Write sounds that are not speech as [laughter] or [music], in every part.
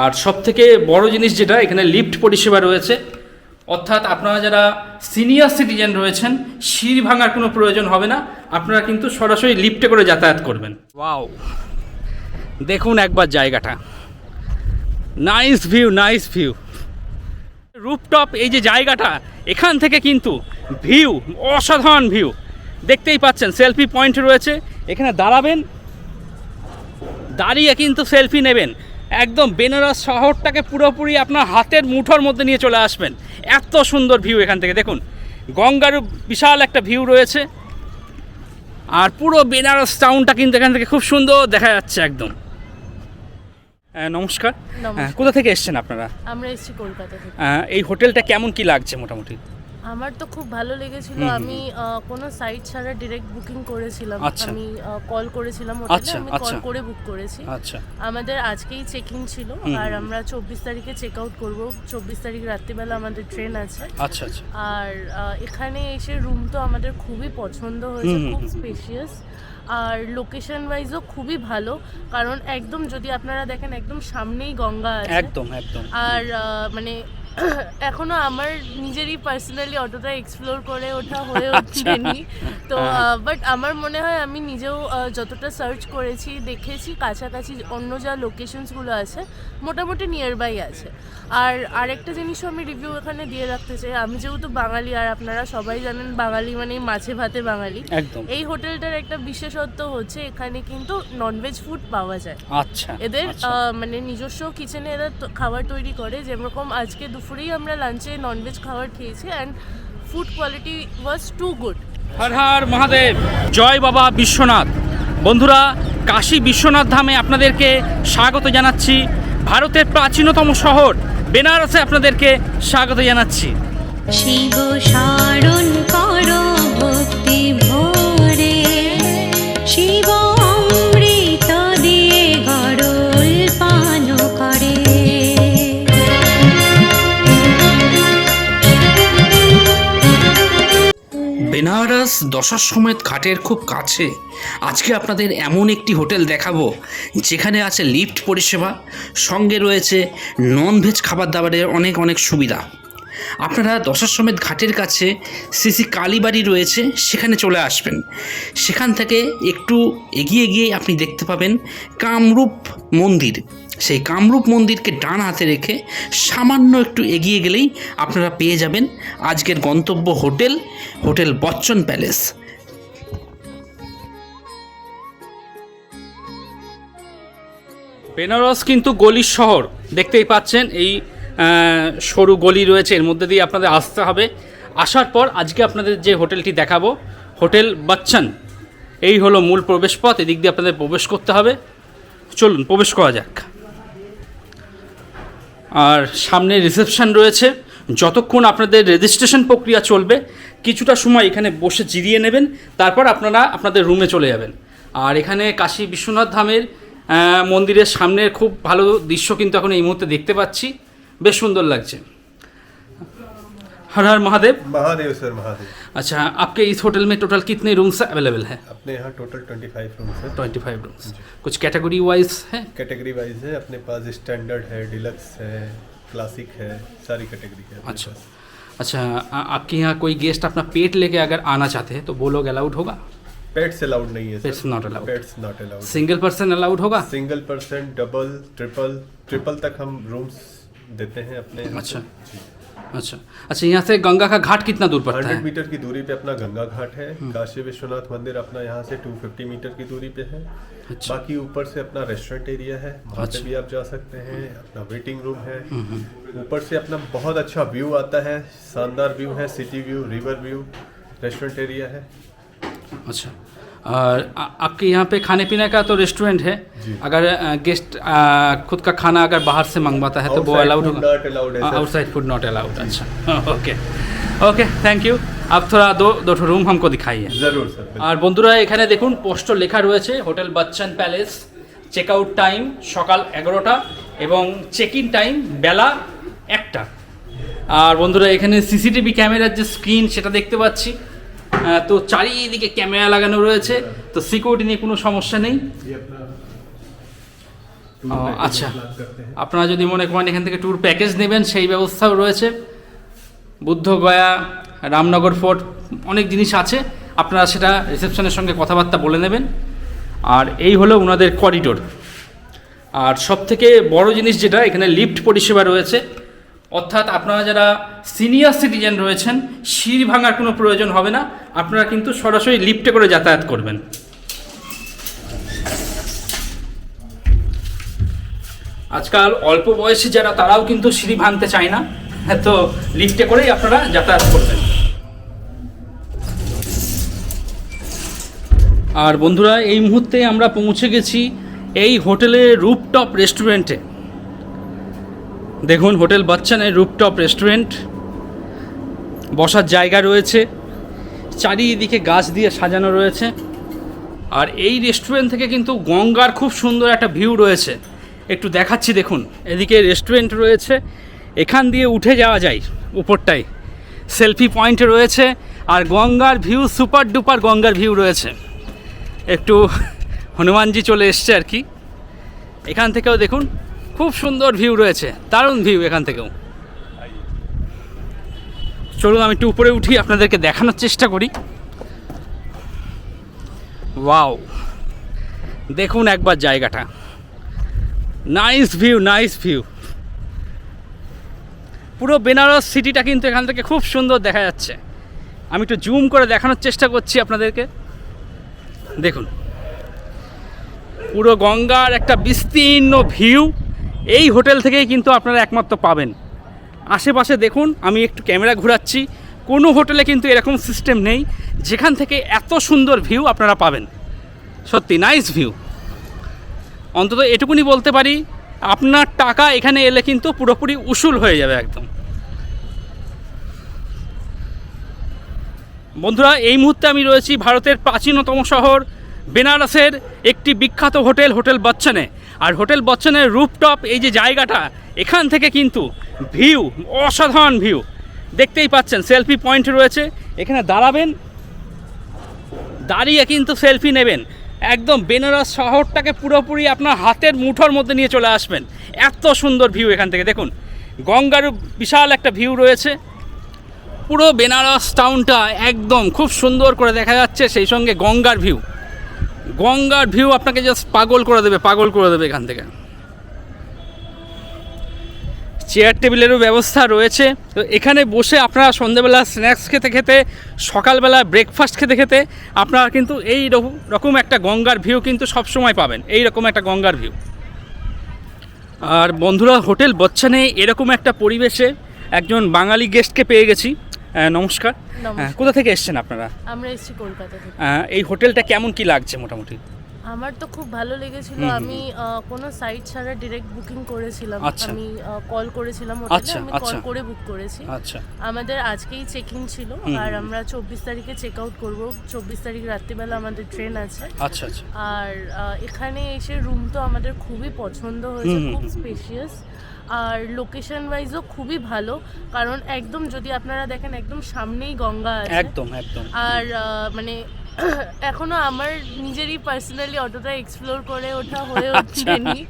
আর সব থেকে বড় জিনিস যেটা, এখানে লিফট পরিষেবা রয়েছে। অর্থাৎ আপনারা যারা সিনিয়র সিটিজেন রয়েছেন, সিঁড়ি ভাঙার কোনো প্রয়োজন হবে না। আপনারা কিন্তু সরাসরি লিফটে করে যাতায়াত করবেন। ওয়াও। দেখুন একবার জায়গাটা। Nice view nice view. Rooftop এই যে জায়গাটা, এখান থেকে কিন্তু ভিউ, অসাধারণ ভিউ। দেখতেই পাচ্ছেন, সেলফি পয়েন্ট রয়েছে। এখানে দাঁড়াবেন, দাঁড়িয়ে কিন্তু সেলফি নেবেন। একদম বেনারস শহরটাকে পুরোপুরি আপনার হাতের মুঠোর মধ্যে নিয়ে চলে আসবেন। এত সুন্দর ভিউ এখান থেকে। দেখুন গঙ্গার বিশাল একটা ভিউ রয়েছে। আর পুরো বেনারস টাউনটা কিন্তু এখান থেকে খুব সুন্দর দেখা যাচ্ছে একদম। হ্যাঁ, নমস্কার। নমস্কার। হ্যাঁ, কোথা থেকে এসছেন আপনারা? আমরা এসেছি কলকাতা থেকে। এই হোটেলটা কেমন কি লাগছে মোটামুটি? আমার তো খুব ভালো লেগেছিল। আমি কোনো সাইট ছাড়া ডিরেক্ট বুকিং করেছিলাম। আচ্ছা। আমি কল করেছিলাম হোটেলে আচ্ছা, আমি আচ্ছা। কল করে বুক করেছি। আচ্ছা। আমাদের আজকেই চেক ইন ছিল আর আমরা চব্বিশ তারিখে চেক আউট করব। চব্বিশ তারিখ রাত্রিবেলা আমাদের ট্রেন আছে। আচ্ছা আচ্ছা। আর এখানে এসে রুম তো আমাদের খুবই পছন্দ হয়েছে খুব স্পেশিয়াস আর লোকেশন ওয়াইজও খুবই ভালো কারণ একদম যদি আপনারা দেখেন একদম সামনেই গঙ্গা আছে। একদম একদম। আর মানে [coughs] এখনও আমার নিজেরই পার্সোনালি অতটা এক্সপ্লোর করে ওঠা হয়ে আচ্ছা। ওঠেনি। তো হ্যাঁ। বাট আমার মনে হয় আমি নিজেও যতটা সার্চ করেছি দেখেছি কাছাকাছি অন্য যা লোকেশনসগুলো আছে মোটামুটি নিয়ার বাই আছে। আর আরেকটা জিনিসও আমি রিভিউ এখানে দিয়ে রাখতে চাই। আমি যেহেতু বাঙালি আর আপনারা সবাই জানেন বাঙালি মানে মাছে ভাতে বাঙালি। এই হোটেলটার একটা বিশেষত্ব হচ্ছে এখানে কিন্তু ননভেজ ফুড পাওয়া যায়। আচ্ছা এদের আচ্ছা। মানে নিজস্ব কিচেনে এরা খাবার তৈরি করে। যেরকম আজকে দুপুরেই আমরা লাঞ্চে ননভেজ খাবার খেয়েছি and food quality was too good Har Har Mahadev. জয় বাবা বিশ্বনাথ। বন্ধুরা কাশী বিশ্বনাথ ধামে আপনাদেরকে স্বাগত জানাচ্ছি। ভারতের প্রাচীনতম শহর বেনারসে আপনাদেরকে স্বাগত জানাচ্ছি। শিব সারণ দশাশ্বমেধ ঘাটের খুব কাছে। আজকে আপনাদের এমন একটি হোটেল দেখাবো, যেখানে আছে লিফট পরিষেবা, সঙ্গে রয়েছে ননভেজ খাবার দাবারের অনেক অনেক সুবিধা। আপনারা দশাশ্বমেধ ঘাটের কাছে সিসি কালীবাড়ি রয়েছে, সেখানে চলে আসবেন। সেখান থেকে একটু এগিয়ে গিয়ে আপনি দেখতে পাবেন কামরূপ মন্দির। সেই কামরূপ মন্দিরকে ডান হাতে রেখে সামান্য একটু এগিয়ে গেলেই আপনারা পেয়ে যাবেন আজকের গন্তব্য hotel hotel Bachchan palace. Benaras কিন্তু গলির শহর। দেখতেই পাচ্ছেন এই সরু গলি রয়েছে, এর মধ্যে দিয়ে আপনাদের আসতে হবে। আসার পর আজকে আপনাদের যে হোটেলটি দেখাবো, হোটেল বচ্চন। এই হলো মূল প্রবেশপথ, এদিক দিয়ে আপনাদের প্রবেশ করতে হবে। চলুন, প্রবেশ করা যাক। আর সামনে রিসেপশন রয়েছে। যতক্ষণ আপনাদের রেজিস্ট্রেশন প্রক্রিয়া চলবে, কিছুটা সময় এখানে বসে জিরিয়ে নেবেন, তারপর আপনারা আপনাদের রুমে চলে যাবেন। আর এখানে কাশী বিশ্বনাথ ধামের মন্দিরের সামনের খুব ভালো দৃশ্য কিন্তু এখন এই মুহূর্তে দেখতে পাচ্ছি। বেশ সুন্দর লাগছে। हर हर महादेव? महादेव सर महादेव। अच्छा आपके इस होटल में टोटल कितने रूम्स अवेलेबल है? अपने यहाँ टोटल 25 रूम्स है। ट्वेंटी फाइव रूम्स कुछ कैटेगरी वाइज है? कैटेगरी वाइज है अपने पास स्टैंडर्ड है डिलक्स है क्लासिक है सारी कैटेगरी है अच्छा। अच्छा आपके यहाँ कोई गेस्ट अपना पेट लेके अगर आना चाहते हैं तो वो लोग अलाउड होगा? पेट्स अलाउड नहीं है Pets not allowed. Pets not allowed single person allowed होगा? Single person double triple triple तक हम रूम्स देते हैं अपने अच्छा। अच्छा। अच्छा यहाँ से गंगा का घाट कितना दूर पड़ता है? मीटर की दूरी पे अपना गंगा घाट है। काशी विश्वनाथ मंदिर अपना यहाँ से 250 मीटर की दूरी पे है। अच्छा। बाकी ऊपर से अपना रेस्टोरेंट एरिया है। वहाँ अच्छा। पे भी आप जा सकते हैं। अपना वेटिंग रूम है। ऊपर से अपना बहुत अच्छा व्यू आता है। शानदार व्यू है city view river view restaurant area है। अच्छा। और आ- आपके यहाँ पे खाने पीने का तो रेस्टोरेंट है जी। अगर गेस्ट खुद का खाना अगर बाहर से मंगवाता है तो वो Outside अलाउड food होगा not allowed है sir. Outside food not allowed अच्छा ओके ओके थैंक यू आप थोड़ा दो दो ठो रूम हमको दिखाइए जरूर सर बिल्कुल। আর বন্ধুরা এখানে দেখুন পোস্টার লেখা রয়েছে hotel Bachchan palace check out time সকাল এগারোটা এবং চেক ইন টাইম বেলা একটা আর বন্ধুরা এখানে সিসিটিভি ক্যামেরার যে স্ক্রিন সেটা দেখতে পাচ্ছি আহ, তো চারিদিকে ক্যামেরা লাগানো রয়েছে। তো সিকিউরিটি নিয়ে কোনো সমস্যা নেই। আচ্ছা। আপনারা যদি মনে করেন এখান থেকে ট্যুর প্যাকেজ নেবেন সেই ব্যবস্থাও রয়েছে। বুদ্ধগয়া রামনগর ফোর্ট অনেক জিনিস আছে। আপনারা সেটা রিসেপশনের সঙ্গে কথাবার্তা বলে নেবেন। আর এই হলো ওনাদের করিডোর আর সবথেকে বড় জিনিস যেটা এখানে লিফট পরিষেবা রয়েছে। অর্থাৎ আপনারা যারা সিনিয়র সিটিজেন রয়েছেন, সিঁড়ি ভাঙার কোনো প্রয়োজন হবে না। আপনারা কিন্তু সরাসরি লিফটে করে যাতায়াত করবেন। আজকাল অল্প বয়সী যারা, তারাও কিন্তু সিঁড়ি ভাঙতে চায় না। তো লিফটে করেই আপনারা যাতায়াত করবেন। আর বন্ধুরা, এই মুহূর্তে আমরা পৌঁছে গেছি এই হোটেলের রুপটপ রেস্টুরেন্টে দেখুন, হোটেল বচ্চনের রুপটপ রেস্টুরেন্ট। বসার জায়গা রয়েছে। চারিদিকে গাছ দিয়ে সাজানো রয়েছে। আর এই রেস্টুরেন্ট থেকে কিন্তু গঙ্গার খুব সুন্দর একটা ভিউ রয়েছে। একটু দেখাচ্ছি, দেখুন। এদিকে রেস্টুরেন্ট রয়েছে। এখান দিয়ে উঠে যাওয়া যায় উপরটায় সেলফি পয়েন্ট রয়েছে। আর গঙ্গার ভিউ, সুপার ডুপার গঙ্গার ভিউ রয়েছে। একটু হনুমানজি চলে এসছে আর কি। এখান থেকেও দেখুন খুব সুন্দর ভিউ রয়েছে, দারুণ ভিউ এখান থেকেও। চলুন আমি একটু উপরে উঠি, আপনাদেরকে দেখানোর চেষ্টা করি। ওয়াও, দেখুন একবার জায়গাটা। Nice view nice view. পুরো বেনারস সিটিটা কিন্তু এখান থেকে খুব সুন্দর দেখা যাচ্ছে। আমি একটু জুম করে দেখানোর চেষ্টা করছি আপনাদেরকে। দেখুন, পুরো গঙ্গার একটা বিস্তীর্ণ ভিউ। এই হোটেল থেকেই কিন্তু আপনারা একমাত্র পাবেন। আশেপাশে দেখুন, আমি একটু ক্যামেরা ঘোরাচ্ছি। কোনো হোটেলে কিন্তু এরকম সিস্টেম নেই, যেখান থেকে এত সুন্দর ভিউ আপনারা পাবেন। সত্যি, নাইস ভিউ। অন্তত এটুকুনি বলতে পারি, আপনার টাকা এখানে এলে কিন্তু পুরোপুরি উসুল হয়ে যাবে একদম। বন্ধুরা, এই মুহূর্তে আমি রয়েছি ভারতের প্রাচীনতম শহর, বেনারসের একটি বিখ্যাত হোটেল হোটেল বচ্চনে। আর হোটেল বচ্চনের রুপটপ এই যে জায়গাটা, এখান থেকে কিন্তু ভিউ, অসাধারণ ভিউ। দেখতেই পাচ্ছেন, সেলফি পয়েন্ট রয়েছে। এখানে দাঁড়াবেন, দাঁড়িয়ে কিন্তু সেলফি নেবেন। একদম বেনারস শহরটাকে পুরোপুরি আপনার হাতের মুঠোর মধ্যে নিয়ে চলে আসবেন। এত সুন্দর ভিউ এখান থেকে। দেখুন, গঙ্গার বিশাল একটা ভিউ রয়েছে। পুরো বেনারস টাউনটা একদম খুব সুন্দর করে দেখা যাচ্ছে, সেই সঙ্গে গঙ্গার ভিউ গঙ্গার ভিউ আপনাকে জাস্ট পাগল করে দেবে, পাগল করে দেবে এখান থেকে। চেয়ার টেবিলেরও ব্যবস্থা রয়েছে। তো এখানে বসে আপনারা সন্ধ্যেবেলা স্ন্যাক্স খেতে খেতে, সকালবেলা ব্রেকফাস্ট খেতে খেতে, আপনারা কিন্তু এই রকম- একটা গঙ্গার ভিউ কিন্তু সবসময় পাবেন। এই রকম একটা গঙ্গার ভিউ আর বন্ধুরা, হোটেল বচ্চানে এরকম একটা পরিবেশে একজন বাঙালি গেস্টকে পেয়ে গেছি। নমস্কার। কোথা থেকে এসছেন আপনারা? আমরা এসেছি কলকাতা থেকে। এই হোটেলটা কেমন কি লাগছে মোটামুটি? আমার তো খুব ভালো লেগেছিল। আমি কোনো সাইট ছাড়া ডিরেক্ট বুকিং করেছিলাম। আচ্ছা। আমি কল করেছিলাম হোটেলে। আচ্ছা, আমি আচ্ছা। কল করে বুক করেছি। আচ্ছা। আমাদের আজকেই চেক ইন ছিল আর আমরা চব্বিশ তারিখে চেক আউট করব। চব্বিশ তারিখ রাত্রিবেলা আমাদের ট্রেন আছে। আচ্ছা আচ্ছা। আর এখানে এসে রুম তো আমাদের খুবই পছন্দ হয়েছে। খুব স্পেশিয়াস আর লোকেশন ওয়াইজও খুবই ভালো। কারণ একদম যদি আপনারা দেখেন একদম সামনেই গঙ্গা আছে। একদম একদম। আর মানে [coughs] এখনও আমার নিজেরই পার্সোনালি অতটা এক্সপ্লোর করে ওঠা হয়ে আচ্ছা। ওঠেনি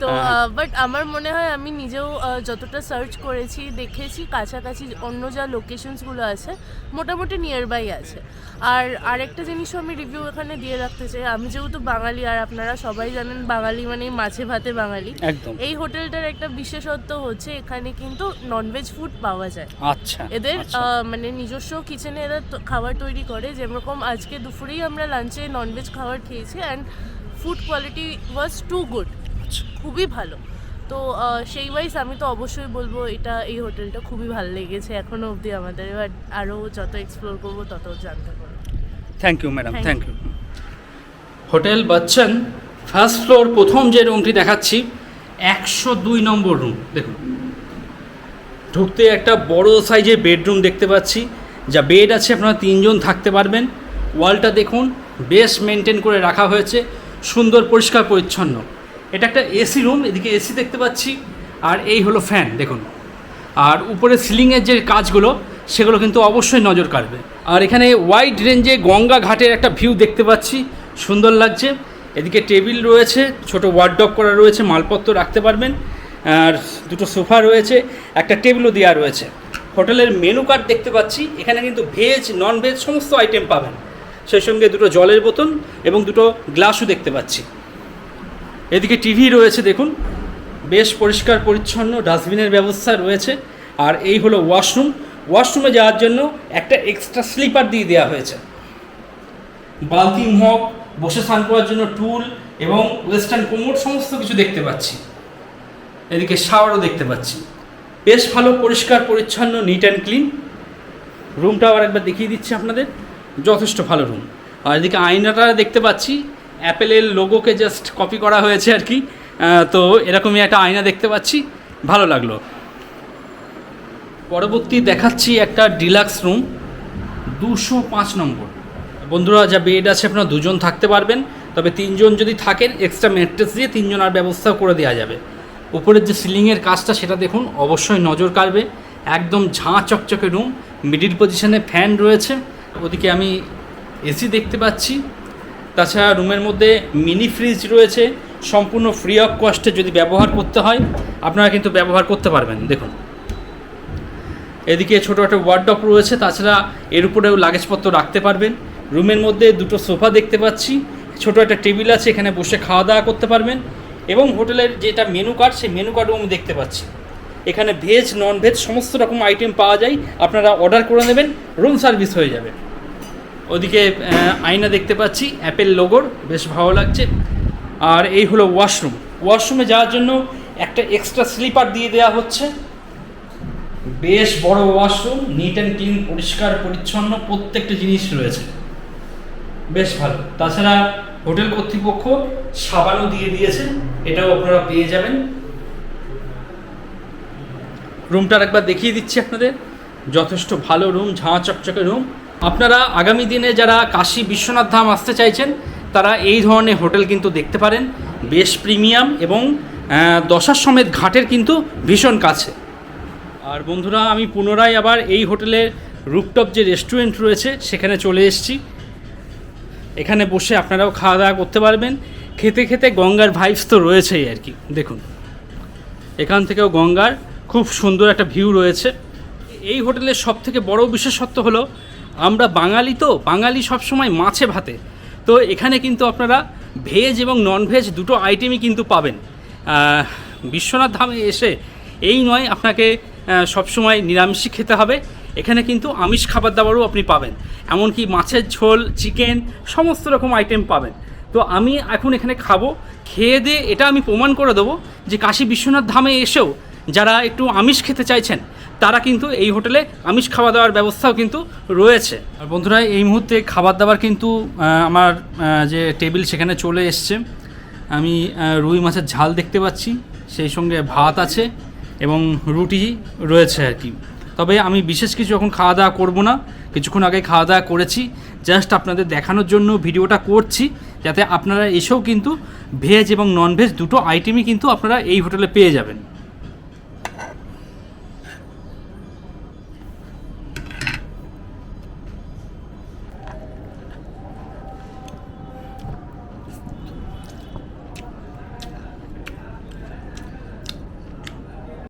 তো হ্যাঁ। বাট আমার মনে হয় আমি নিজেও যতটা সার্চ করেছি দেখেছি কাছাকাছি অন্য যা লোকেশনসগুলো আছে মোটামুটি নিয়ার বাই আছে। আর আরেকটা জিনিসও আমি রিভিউ এখানে দিয়ে রাখতে চাই। আমি যেহেতু বাঙালি আর আপনারা সবাই জানেন বাঙালি মানে মাছে ভাতে বাঙালি। এই হোটেলটার একটা বিশেষত্ব হচ্ছে এখানে কিন্তু ননভেজ ফুড পাওয়া যায়। আচ্ছা এদের আচ্ছা। মানে নিজস্ব কিচেনে এরা খাবার তৈরি করে। যেরকম আজকে দুপুরেই আমরা লাঞ্চে ননভেজ খাবার খেয়েছি and food quality was too good. খুবই ভালো। তো সেই ওয়াইজ আমি তো অবশ্যই বলব এটা এই হোটেলটা খুবই ভালো লেগেছে। এখনও অবধি আমাদের এবার আরও যত এক্সপ্লোর করব তত জানতে পারব। Thank you madam thank you hotel Bachchan first floor প্রথম যে রুমটি দেখাচ্ছি একশো দুই নম্বর রুম দেখুন। ঢুকতে একটা বড় সাইজের বেডরুম দেখতে পাচ্ছি। যা বেড আছে আপনারা তিনজন থাকতে পারবেন। ওয়ালটা দেখুন, বেশ মেনটেন করে রাখা হয়েছে, সুন্দর, পরিষ্কার, পরিচ্ছন্ন। এটা একটা এসি রুম, এদিকে এসি দেখতে পাচ্ছি, আর এই হলো ফ্যান, দেখুন। আর উপরে সিলিংয়ের যে কাজগুলো, সেগুলো কিন্তু অবশ্যই নজর কাড়বে। আর এখানে ওয়াইড রেঞ্জে গঙ্গা ঘাটের একটা ভিউ দেখতে পাচ্ছি, সুন্দর লাগছে। এদিকে টেবিল রয়েছে, ছোট ওয়ার্ডপ করা রয়েছে, মালপত্র রাখতে পারবেন। আর দুটো সোফা রয়েছে, একটা টেবিলও দেওয়া রয়েছে। হোটেলের মেনু কার্ড দেখতে পাচ্ছি, এখানে কিন্তু ভেজ নন ভেজ সমস্ত আইটেম পাবেন। সেই সঙ্গে দুটো জলের বোতল এবং দুটো গ্লাসও দেখতে পাচ্ছি। এদিকে টিভি রয়েছে, দেখুন। বেশ পরিষ্কার, পরিচ্ছন্ন, ডাস্টবিনের ব্যবস্থা রয়েছে। আর এই হলো ওয়াশরুম। ওয়াশরুমে যাওয়ার জন্য একটা এক্সট্রা স্লিপার দিয়ে দেওয়া হয়েছে। বালতি, মগ, বসে স্নান করার জন্য টুল এবং ওয়েস্টার্ন কোমোড সমস্ত কিছু দেখতে পাচ্ছি। এদিকে শাওয়ারও দেখতে পাচ্ছি। বেশ ভালো, পরিষ্কার, পরিচ্ছন্ন নিট অ্যান্ড ক্লিন রুমটা আবার একবার দেখিয়ে দিচ্ছি আপনাদের। যথেষ্ট ভালো রুম আর এদিকে আয়নাটা দেখতে পাচ্ছি অ্যাপেলের লোগোকে জাস্ট কপি করা হয়েছে আর কি। তো এরকমই একটা আয়না দেখতে পাচ্ছি, ভালো লাগল। পরবর্তী দেখাচ্ছি একটা ডিলাক্স রুম দুশো পাঁচ নম্বর। বন্ধুরা, যা বেড আছে, আপনারা দুজন থাকতে পারবেন, তবে তিনজন যদি থাকেন এক্সট্রা ম্যাট্রেস দিয়ে তিনজন আর ব্যবস্থাও করে দেওয়া যাবে। উপরের যে সিলিংয়ের কাজটা, সেটা দেখুন, অবশ্যই নজর কাড়বে। একদম ঝাঁ চকচকে রুম মিডিল পজিশনে ফ্যান রয়েছে। ওদিকে আমি এসি দেখতে পাচ্ছি। তাছাড়া রুমের মধ্যে মিনি ফ্রিজ রয়েছে। সম্পূর্ণ ফ্রি অফ কস্টে যদি ব্যবহার করতে হয়, আপনারা কিন্তু ব্যবহার করতে পারবেন। দেখুন। এদিকে ছোটো একটা ওয়ার্ডপ রয়েছে। তাছাড়া এর উপরেও লাগেজপত্র রাখতে পারবেন। রুমের মধ্যে দুটো সোফা দেখতে পাচ্ছি। ছোটো একটা টেবিল আছে, এখানে বসে খাওয়া দাওয়া করতে পারবেন। এবং হোটেলের যেটা মেনু কার্ড সেই মেনু কার্ডও আমি দেখতে পাচ্ছি। এখানে ভেজ নন ভেজ সমস্ত রকম আইটেম পাওয়া যায়। আপনারা অর্ডার করে নেবেন রুম সার্ভিস হয়ে যাবে। ওদিকে আয়না দেখতে পাচ্ছি অ্যাপেল লোগোর বেশ ভালো লাগছে। আর এই হলো ওয়াশরুম ওয়াশরুমে যাওয়ার জন্য একটা এক্সট্রা স্লিপার দিয়ে দেওয়া হচ্ছে। বেশ বড় ওয়াশরুম নিট অ্যান্ড ক্লিন পরিষ্কার, পরিচ্ছন্ন, প্রত্যেকটা জিনিস রয়েছে। বেশ ভালো। তাছাড়া হোটেল কর্তৃপক্ষ সাবানও দিয়ে দিয়েছে। এটাও আপনারা পেয়ে যাবেন। রুমটার একবার দেখিয়ে দিচ্ছি আপনাদের। যথেষ্ট ভালো রুম, ঝাঁ চকচকে রুম। আপনারা আগামী দিনে যারা কাশী বিশ্বনাথ ধাম আসতে চাইছেন, তারা এই ধরনের হোটেল কিন্তু দেখতে পারেন। বেশ প্রিমিয়াম এবং দশার সমেত ঘাটের কিন্তু ভীষণ কাছে। আর বন্ধুরা, আমি পুনরায় আবার এই হোটেলের রুপটপ যে রেস্টুরেন্ট রয়েছে, সেখানে চলে এসেছি। এখানে বসে আপনারাও খাওয়া দাওয়া করতে পারবেন। খেতে খেতে গঙ্গার ভাইবস তো রয়েছেই আর কি। দেখুন, এখান থেকেও গঙ্গার খুব সুন্দর একটা ভিউ রয়েছে। এই হোটেলের সব থেকে বড় বিশেষত্ব হলো, আমরা বাঙালি তো, বাঙালি সবসময় মাছে ভাতে। তো এখানে কিন্তু আপনারা ভেজ এবং নন ভেজ দুটো আইটেমই কিন্তু পাবেন। বিশ্বনাথ ধামে এসে এই নয়, আপনাকে সবসময় নিরামিষই খেতে হবে। এখানে কিন্তু আমিষ খাবার দাবারও আপনি পাবেন। এমনকি মাছের ঝোল, চিকেন, সমস্ত রকম আইটেম পাবেন। তো আমি এখন এখানে খাব। খেয়ে দিয়ে এটা আমি প্রমাণ করে দেবো যে কাশী বিশ্বনাথ ধামে এসেও যারা একটু আমিষ খেতে চাইছেন, তারা কিন্তু এই হোটেলে আমিষ খাওয়া দাওয়ার ব্যবস্থাও কিন্তু রয়েছে। আর বন্ধুরা, এই মুহূর্তে খাবার দাবার কিন্তু আমার যে টেবিল সেখানে চলে এসছে। আমি রুই মাছের ঝাল দেখতে পাচ্ছি, সেই সঙ্গে ভাত আছে এবং রুটি রয়েছে আর কি। তবে আমি বিশেষ কিছু এখন খাওয়া দাওয়া করব না, কিছুক্ষণ আগে খাওয়া দাওয়া করেছি। জাস্ট আপনাদের দেখানোর জন্য ভিডিওটা করছি, যাতে আপনারা এসেও কিন্তু ভেজ এবং নন ভেজ দুটো আইটেমই কিন্তু আপনারা এই হোটেলে পেয়ে যাবেন।